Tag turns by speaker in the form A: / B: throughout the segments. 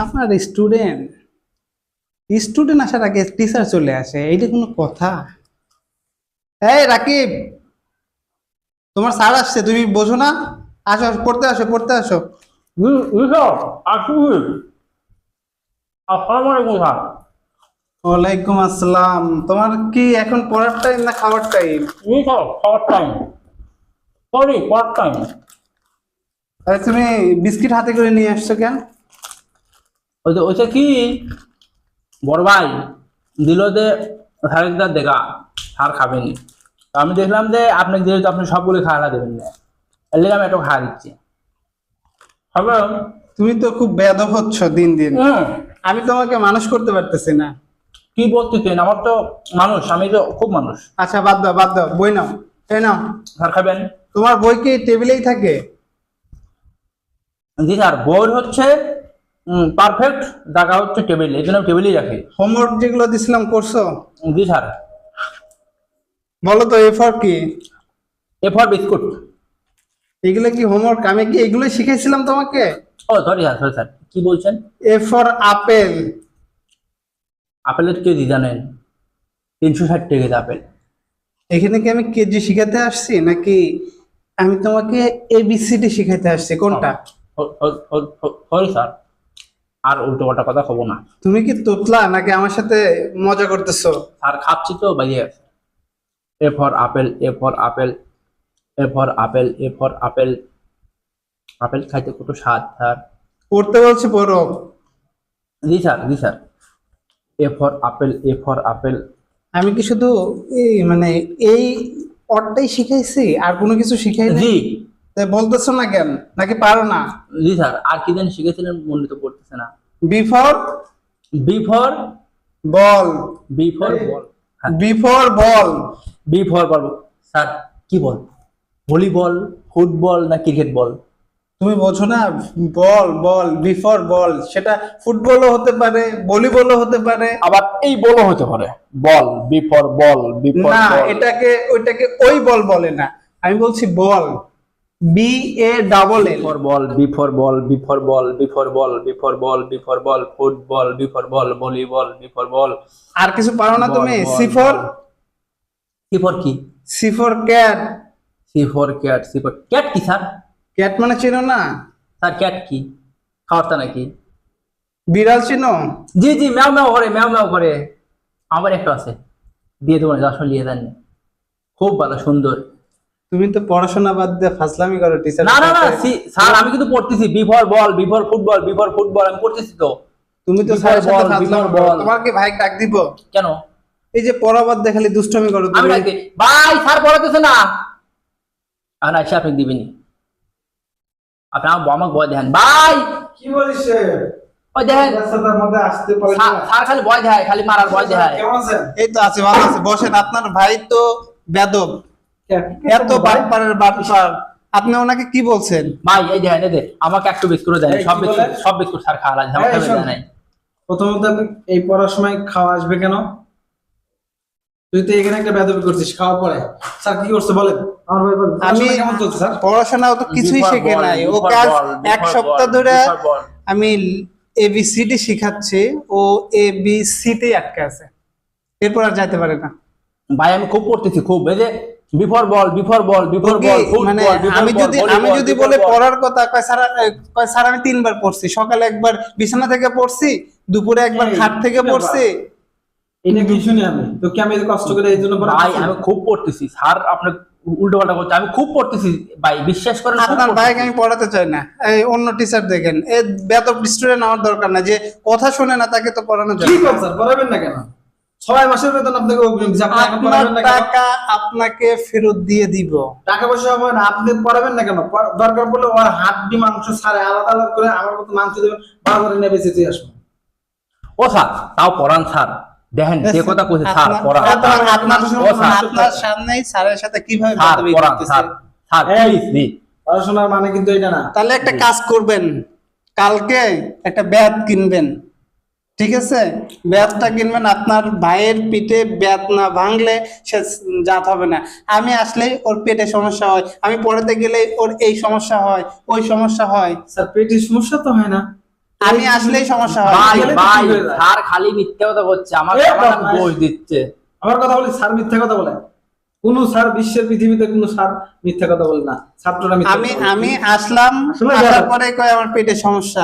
A: আপনার student student আসার আগে টিচার চলে আসে এইটা কোনো কথা? এই রাকিব তোমার স্যার আসছে তুমি বোঝো না? আসো আসো, পড়তে আসো পড়তে আসো। ওয়ালাইকুম আসসালাম। তোমার কি এখন পড়ার টাইম না খাওয়ার টাইম
B: পাওয়ার টাইম সরি পাওয়ার টাইম
A: তুমি বিস্কিট হাতে করে নিয়ে আসছো কেন?
B: ওই যে ওইটা কি? বড় ভাই দিল যে স্যারের দেখা সার খাবেনি। আমি দেখলাম যে আপনি যেহেতু আপনি সবগুলো খাওয়া দেবেন না এর লেগে আমি একটু খাওয়া দিচ্ছি। হবে
A: তুমি তো খুব বেদব হচ্ছ দিন দিন। আমি তোমাকে মানুষ করতে পারতেছি না।
B: কি বলতে বলতেছেন? আমার তো মানুষ আমি তো খুব মানুষ।
A: আচ্ছা বাদ দাও বাদ দাও বই নাও এই নাও।
B: স্যার খাবেন?
A: তোমার বই কি টেবিলেই থাকে?
B: জি স্যার বই হচ্ছে পারফেক্ট জায়গা হচ্ছে টেবিল এই জন্য টেবিলেই রাখি।
A: হোমওয়ার্ক যেগুলো দিছিলাম করছ?
B: জি স্যার।
A: বলো তো এ ফর কি?
B: A for biscuit.
A: এগুলো কি হোমওয়ার্ক আমি কি এগুলোই শিখাইছিলাম তোমাকে?
B: ও সরি স্যার সরি স্যার। কি বলছেন?
A: A for apple.
B: আপেলের কেজি জানেন? তিনশো ষাট টাকা আপেল।
A: এখানে কি আমি কেজি শিখাতে আসছি? নাকি আমি তোমাকে এবিসিডি শিখাইতে আসছি? কোনটা?
B: Sorry sir. আর উল্টো পাল্টা কথা হব না।
A: তুমি কি তোতলা নাকি আমার সাথে মজা করতেছো?
B: আর খাচ্ছি তো গেছে A for apple A for apple A for apple A for apple. Apple খাইতে কত স্বাদ স্যার?
A: পড়তে বলছি পড়ো
B: জি sir G sir. A for apple A for apple.
A: আমি কি শুধু এই মানে এই অর্ডটাই শিখাইছি? আর কোনো কিছু শিখাই
B: জি।
A: বলতেছো না কেন? নাকি পারো না?
B: জি স্যার আর কি যেন শিখেছিলেন মনে তো পড়তেছে না।
A: Before
B: B for
A: ball.
B: B for ball
A: before ball.
B: B for ball sir কি বল? ভলিবল ফুটবল না ক্রিকেট বল?
A: তুমি বোঝো না বল বল বিফোর বল সেটা ফুটবলও হতে পারে ভলিবলও হতে পারে।
B: আবার এই বলও হতে পারে বল B for ball B for
A: না এটাকে ওইটাকে ওই বল বলে না আমি বলছি ball. B A double L
B: for ball B for ball B for ball B for ball B for ball B for ball football B for ball volleyball B for ball
A: আর কিছু পারো না তুমি? সি ফর
B: সি ফর কি?
A: C for cat
B: C for cat C for cat কি sir
A: cat মানে চিনো না?
B: স্যার ক্যাট কি? খাওয়ারটা নাকি?
A: বিড়াল চিনো?
B: জি জি ম্যাও ম্যাও করে ম্যাও ম্যাও করে। আমার একটা আছে। দিয়ে দেবো না যশোর নিয়ে দেন খুব ভালো সুন্দর।
A: তুমি তো পড়াশোনা বাদ দিয়ে ফাজলামি করো টিচার
B: না না না স্যার আমি কিন্তু পড়তেছি। Before ball before football before football আমি পড়তেছি তো।
A: তুমি তো স্যারের সাথে
B: বল,
A: করো
B: বল।
A: তোমার কি ভাই ডাক দিব।
B: কেন?
A: এই যে পড়া বাদ দিয়ে খালি দুষ্টমি করো
B: আমি
A: তুমি।
B: রাখতে ভাই স্যার পড়াতেছে না। আর না আপনি দিবেনি। আপনি আমার আমাকে ভয় দেখেন। ভাই!
C: কি বলিস রে?
B: ওই দেখেন।
C: মধ্যে আসতে পারি
B: স্যার- স্যার খালি ভয় দেয় খালি মারার ভয় দেয়
C: কেমন আছেন?
A: এই তো আছে ভালো আছে। বসেন আপনার ভাই তো বেদব। এত বাটপারের বাটপার আপনি ওনাকে কি বলছেন?
B: ভাই এই দেখেন এই আমাকে একটু বিস্কুট দেন। সব বিস্কুট সব বিস্কুট স্যার খাওয়া লাগে আমার
C: এই,
B: খাবে নাই।
C: প্রথমত এই পড়ার সময় খাওয়া আসবে কেন? তুই তো এখানে একটা বেদবি করছিস খাওয়া পরে। স্যার কি করছে বলেন? আমার ভাই বলেন,
A: আমি
C: পড়াশোনা কেমন চলছে স্যার?
A: পড়াশোনা তো কিছুই শেখে নাই। ও কাজ এক সপ্তাহ ধরে। আমি এবিসিডি শিখাচ্ছি ও এ বি সিতেই আটকে আছে। এরপর আর যাইতে পারে না।
B: ভাই আমি খুব পড়তেছি খুব। এই যে before ball before ball before ball
A: মানে আমি যদি আমি যদি বলে পড়ার কথা কয় স্যার কয় স্যার আমি তিনবার পড়ছি। সকালে একবার বিছানা থেকে পড়ছি দুপুরে একবার খাট থেকে পড়ছি।
C: এটা কি শুনি আমি। তো কি আমি কষ্ট করে এই জন্য
B: ভাই আমি খুব পড়তেছি। স্যার আপনি উল্টো পাল্টা করছে আমি খুব পড়তেছি। ভাই বিশ্বাস করেন
A: আপনার। ভাইকে আমি পড়াতে চাই না। এই অন্য টিচার দেখেন। এ বেতব স্টুডেন্ট আমার দরকার না যে কথা শুনে না তাকে তো পড়ানো যায়
C: কি
A: না।
C: স্যার পড়াবেন না কেন? ছয় মাসের বেতন আপনাকে
A: টাকা আপনাকে ফেরত দিয়ে দিব।
C: টাকা পয়সা হবে না আপনি পড়াবেন না কেন? দরকার পড়লে ওর হাড্ডি মাংস ছাড়ে আলাদা আলাদা করে আমার মতো মাংস দেবেন বাজারে নিয়ে বেঁচে দিয়ে আসব।
B: ও স্যার তাও পড়ান স্যার। দেখেন যে কথা কইছে স্যার
A: আপনার-
B: পড়ান।
A: সামনেই স্যারের সাথে কীভাবে
B: স্যার পড়ান স্যার স্যার
C: এই।
B: জি
C: পড়াশোনার মানে কিন্তু এটা না।
A: তাহলে একটা কাজ করবেন। কালকে একটা ব্যাট কিনবেন। ঠিক আছে? ব্যাথটা কিনবেন আপনার ভাইয়ের পিঠে ব্যাট না ভাঙলে সে জাত হবে না। আমি আসলেই ওর পেটে সমস্যা হয়। আমি পড়াতে গেলে ওর এই সমস্যা হয় ওই সমস্যা হয়।
C: স্যার পেটের সমস্যা তো হয় না।
A: আমি আসলেই সমস্যা হয়।
B: ভাই ভাই। স্যার খালি মিথ্যে কথা বলছে আমার
C: বদমাইশ।
B: দিচ্ছে।
C: আমার কথা বলি স্যার মিথ্যা কথা বলে। কোন স্যার বিশ্বের পৃথিবীতে কোন স্যার মিথ্যা কথা বলে না। ছাত্ররা মিথ্যা
A: আমি আমি আসলাম
C: আসলে
A: আসার পরে কয় আমার পেটে সমস্যা।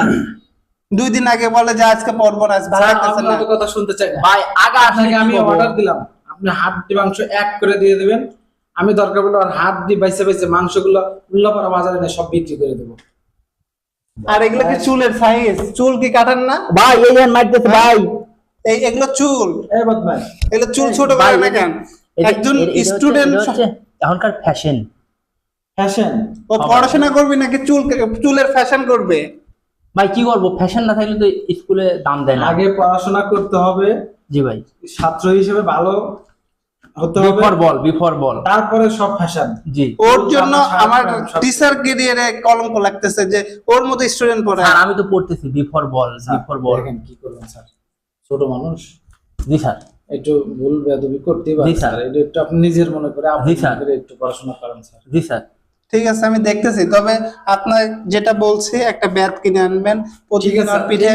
A: দুই দিন আগে বলে যে আজকে পড়ব না আজ ভালো লাগতেছে না
C: কথা শুনতে চাই
B: ভাই আগা
C: আপনাকে আমি অর্ডার দিলাম আপনি হাড্ডি মাংস এক করে দিয়ে দিবেন আমি দরকার পড়লে আর হাড্ডি বাইসে বাইসে মাংসগুলো উল্লাপাড়া বাজারে নিয়ে সব বিক্রি করে দেবো
A: আর এগুলো কি চুলের সাইজ চুল কি কাটান না
B: ভাই এই যে মারতেছে ভাই
A: এই এগুলো চুল
C: এই বদমাই
A: এগুলো চুল ছোট
B: ভাই,
A: করে না কেন একজন স্টুডেন্ট
B: হচ্ছে এখনকার ফ্যাশন
C: ফ্যাশন
A: ও পড়াশোনা করবে নাকি চুল চুলের ফ্যাশন করবে
B: ভাই কি করব? ফ্যাশন না থাকলে তো স্কুলে দাম দেয় না।
C: আগে পড়াশোনা করতে হবে।
B: জি ভাই।
C: ছাত্র হিসেবে ভালো হতে হবে।
B: বিফোর বল বিফোর বল
C: তারপরে সব ফ্যাশন
B: জি।
A: ওর জন্য
C: আমার
A: টিচার কলঙ্ক লাগতেছে যে ওর মতো স্টুডেন্ট পড়ে।
B: স্যার আমি তো পড়তেছি। বিফোর বল বিফোর বল
C: দেখেন কি করবেন স্যার। ছোট মানুষ।
B: জি স্যার।
C: একটু ভুল বেদবি
B: জি, স্যার।
C: এটা একটু আপনি নিজের মনে করে আপনি
B: স্যার।
C: একটু পড়াশোনা করেন স্যার।
B: জি স্যার।
A: ঠিক আছে আমি দেখতেছি। তবে আপনার যেটা বলছি একটা ব্যাট কিনে আনবেন প্রতিদিন পিঠে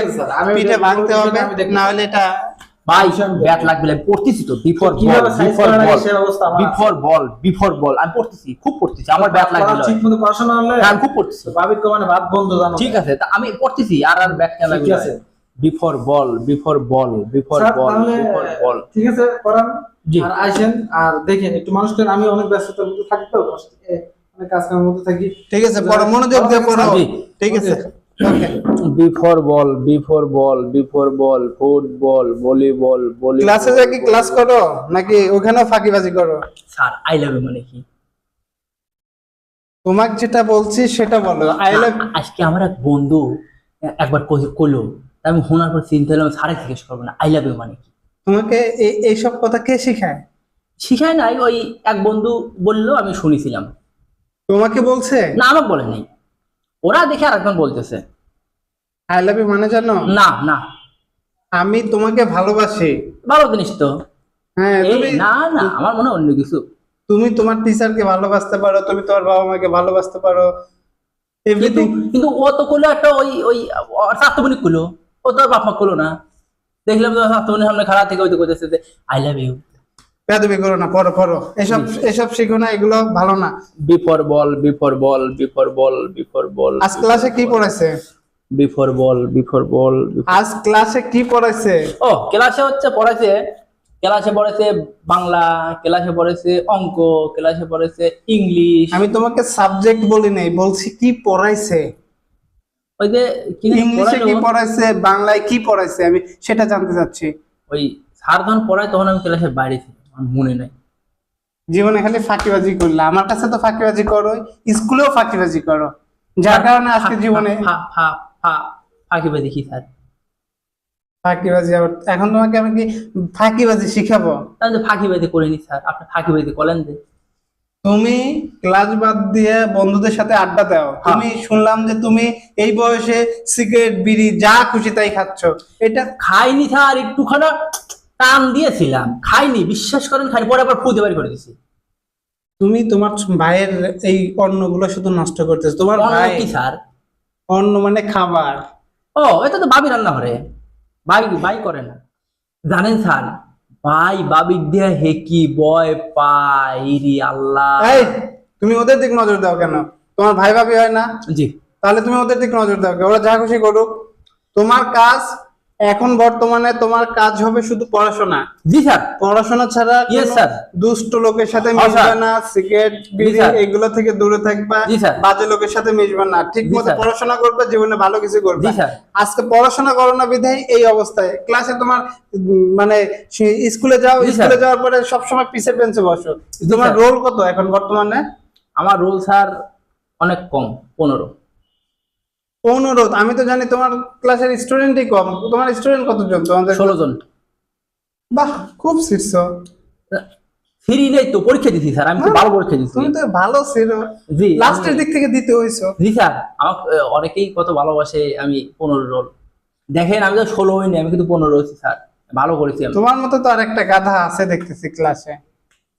A: পিঠে ভাঙতে হবে না হলে এটা
B: ভাই
C: আমি
B: ব্যাট লাগবে পড়তেছি তো B for ball B for ball. B for ball B for ball আমি পড়তেছি খুব পড়তেছি আমার ব্যাট লাগবে
C: ঠিক মতো পড়াশোনা হলে
B: আমি খুব পড়তেছি।
C: বাবির কমানে ভাত বন্ধ জানো।
B: ঠিক আছে তা আমি পড়তেছি আর আর ব্যাট কেন
C: ঠিক
B: লাগবে
C: আছে।
B: B for ball B for ball B for ball B for ball
C: ঠিক আছে করান। আর দেখেন একটু মানুষকে আমি অনেক ব্যস্ততার মধ্যে থাকি তো এ, অনেক কাজ কামের মধ্যে থাকি।
A: ঠিক আছে পড়ো মনোযোগ দিয়ে পড়ো। ঠিক আছে।
B: B for ball B for ball B for ball football volleyball volleyball
A: ক্লাসে যা কি ক্লাস করো? নাকি ফাঁকিবাজি করো?
B: স্যার আই লাভ ইউ মানে কি?
A: তোমাকে যেটা বলছি সেটা বলো। আই লাভ
B: আজকে আমার এক বন্ধু একবার কই- কইলো আমি শোনার পর চিন্তা হলাম স্যারে জিজ্ঞেস করব না আই লাভ ইউ মানে কি?
A: তোমাকে এই এইসব কথা কে শিখায়?
B: শিখায় নাই ওই এক বন্ধু বলল আমি শুনেছিলাম।
A: তোমাকে বলছে?
B: না আমাকে বলেনি। ওরা দেখে আর একজন বলতেছে।
A: আই লাভ ইউ মানে জানো?
B: না না।
A: আমি তোমাকে ভালোবাসি।
B: ভালো জিনিস তো।
A: হ্যাঁ তুমি
B: না না আমার মনে অন্য কিছু।
A: তুমি তোমার টিচারকে ভালোবাসতে পারো তুমি তোমার বাবা মাকে ভালোবাসতে পারো। এভরিথিং
B: কিন্তু ও তো করল একটা ওই ওই স্বাস্থ্যবনিক করল। ও তো বাপ মা করল না। দেখলাম তো স্বাস্থ্যবনিক সামনে খারাপ থেকে ওই তো করতেছে যে আই লাভ ইউ
A: বেদবি করো না পড়ো পড়ো এসব এসব শিখো না এগুলো ভালো না।
B: B for ball B for ball B for ball B for ball
A: আজ ক্লাসে কি পড়াইছে?
B: বিফোর বল বিফোর বল
A: আজ ক্লাসে কি পড়াইছে?
B: ও ক্লাসে হচ্ছে পড়াইছে ক্লাসে পড়েছে বাংলা ক্লাসে পড়েছে অঙ্ক ক্লাসে পড়েছে ইংলিশ।
A: আমি তোমাকে সাবজেক্ট বলি নাই বলছি কি পড়াইছে?
B: ওই যে কি
A: ইংলিশে কি পড়াইছে বাংলায় কি পড়াইছে আমি সেটা জানতে চাচ্ছি।
B: ওই স্যার যখন পড়ায় তখন আমি ক্লাসের বাইরে ছিলাম। আমার মনে নাই।
A: জীবনে খালি ফাঁকিবাজি করলে। আমার কাছে তো ফাঁকিবাজি করো স্কুলেও ফাঁকিবাজি করো। যার কারণে আজকে জীবনে
B: ফাঁকিবাজি দেখি স্যার?
A: ফাঁকিবাজি আবার এখন তোমাকে আমি কি ফাঁকিবাজি শিখাবো?
B: তাহলে ফাঁকিবাজি করিনি স্যার। আপনি ফাঁকিবাজি করেন যে।
A: তুমি ক্লাস বাদ দিয়ে বন্ধুদের সাথে আড্ডা দাও। তুমি শুনলাম যে তুমি এই বয়সে সিগারেট বিড়ি যা খুশি তাই খাচ্ছ। এটা
B: খাইনি স্যার একটুখানা টান দিয়েছিলাম খাইনি বিশ্বাস করেন খাইনি পরে আবার ফুদে বাড়ি করে দিছি
A: তুমি তোমার ভাইয়ের এই অন্নগুলো শুধু নষ্ট করতেছো তোমার ভাই
B: কি স্যার?
A: অন্ন মানে খাবার।
B: ও এটা তো বাবি রান্না করে বাই বাই করে না। জানেন স্যার ভাই বাবিক দিয়ে হেকি বয় পাই রি আল্লাহ।
A: এই তুমি ওদের দিক নজর দাও কেন? তোমার ভাই ভাবি হয় না?
B: জি।
A: তাহলে তুমি ওদের দিক নজর দাও ওরা যা খুশি করুক। তোমার কাজ এখন বর্তমানে তোমার কাজ হবে শুধু পড়াশোনা।
B: জি স্যার।
A: পড়াশোনা ছাড়া কোনো
B: sir.
A: দুষ্ট লোকের সাথে
B: হ্যাঁ,
A: মিশবে না সিগারেট বিড়ি এগুলো থেকে দূরে থাকবা. বাজে লোকের সাথে মিশবে না। ঠিক মতো পড়াশোনা করবে জীবনে ভালো কিছু করবে. আজকে পড়াশোনা করো না বিধায় এই অবস্থায়। ক্লাসে তোমার মানে স্কুলে যাও স্কুলে যাওয়ার পরে সবসময় পিছে বেঞ্চে বসো। তোমার রোল কত এখন বর্তমানে?
B: আমার রোল স্যার অনেক কম পনেরো।
A: অনুরোধ আমি তো জানি তোমার ক্লাসের স্টুডেন্টই কম। তোমার স্টুডেন্ট কতজন তোমাদের?
B: ষোলো জন।
A: বাহ খুব শীর্ষ
B: ফ্রি নেই তো পরীক্ষা দিছি স্যার আমি তো ভালো পরীক্ষা দিছি।
A: তুমি তো ভালো ছিল।
B: জি
A: লাস্টের দিক থেকে দিতে হয়েছো
B: জি স্যার আমাকে অনেকেই কত ভালোবাসে আমি পনেরো রোল দেখেন আমি তো ষোলো হইনি আমি কিন্তু পনেরো হয়েছি স্যার। ভালো করেছি আমি।
A: তোমার মতো তো আর একটা গাধা আছে দেখতেছি ক্লাসে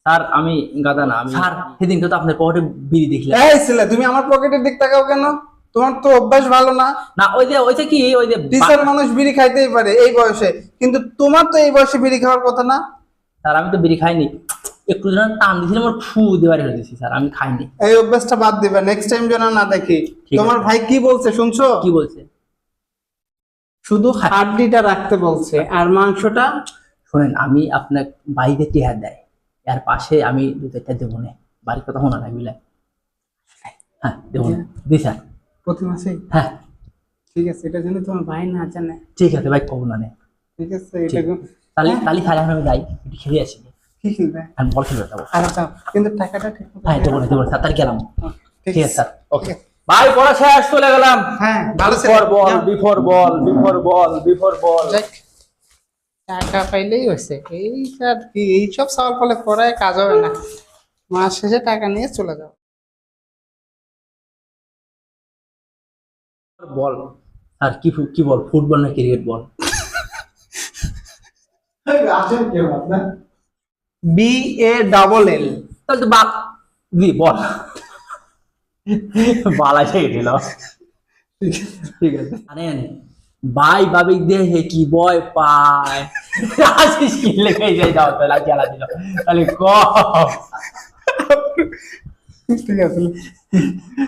B: স্যার আমি গাদা না আমি স্যার। সেদিন তো আপনার পকেটে বিড়ি দেখলাম।
A: এই ছেলে তুমি আমার পকেটের দিক তাকাও কেন? তোমার তো অভ্যাস ভালো না।
B: না ওই যে ওই যে কি ওই যে বা-
A: টিচার মানুষ বিড়ি খাইতেই পারে এই বয়সে। কিন্তু তোমার তো এই বয়সে বিড়ি খাওয়ার কথা না?
B: স্যার আমি তো বিড়ি খাইনি। একটু যেন টান দিয়েছিলাম আমার ফু দেওয়ার হয়েছি স্যার আমি খাইনি।
A: এই অভ্যাসটা বাদ দিবে নেক্সট টাইম যেন না দেখি। তোমার ভাই কি বলছে শুনছো?
B: কি বলছে?
A: শুধু হাড্ডিটা রাখতে বলছে আর মাংসটা?
B: শোনেন আমি আপনার বাড়িতে টিহার দেয় এর পাশে আমি দু চারটা দেবো না। বাড়ির কথা শোনা না বুঝলেন? হ্যাঁ দেবো না। দি স্যার।
A: প্রতি মাসে
B: হ্যাঁ।
A: ঠিক আছে এটা জন্য তোমার ভাই না জানে।
B: ঠিক আছে ভাই কব না নে।
A: ঠিক আছে এটা।
B: তাহলে কালি তাহলে এখন আমি যাই একটু খেয়ে আসি।
A: কি খেলবে?
B: আমি বল খেলবে যাব।
A: আর যাও কিন্তু টাকাটা ঠিক
B: হ্যাঁ দেবো স্যার তাহলে গেলাম
A: হ্যাঁ, ঠিক
B: আছে স্যার। ওকে। ভাই পড়া শেষ চলে গেলাম।
A: হ্যাঁ ভালো
B: বল B for ball B for ball B for ball.
A: টাকা পাইলেই হয়েছে। এই স্যার কি এইসব সওয়াল ফলে পড়ায় কাজ হবে না। মাস শেষে টাকা নিয়ে চলে যাও।
B: বল। আর কি কি বল? ফুটবল না ক্রিকেট বল?
C: আসেন কেউ আপনার
A: বি এ ডাবল এল।
B: তাহলে তো বাল দি বল। বাল গেছিল ঠিক আছে। জানেন ভাই ভাবি দেখে কি বয় পায়? আসিস কি লেগে যাই যাও তাহলে খেলা দিল। তাহলে ক?
A: ঠিক আছে।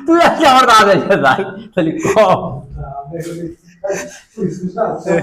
B: তুই আজকে আমার দাদা তাহলে ক?
C: আপনার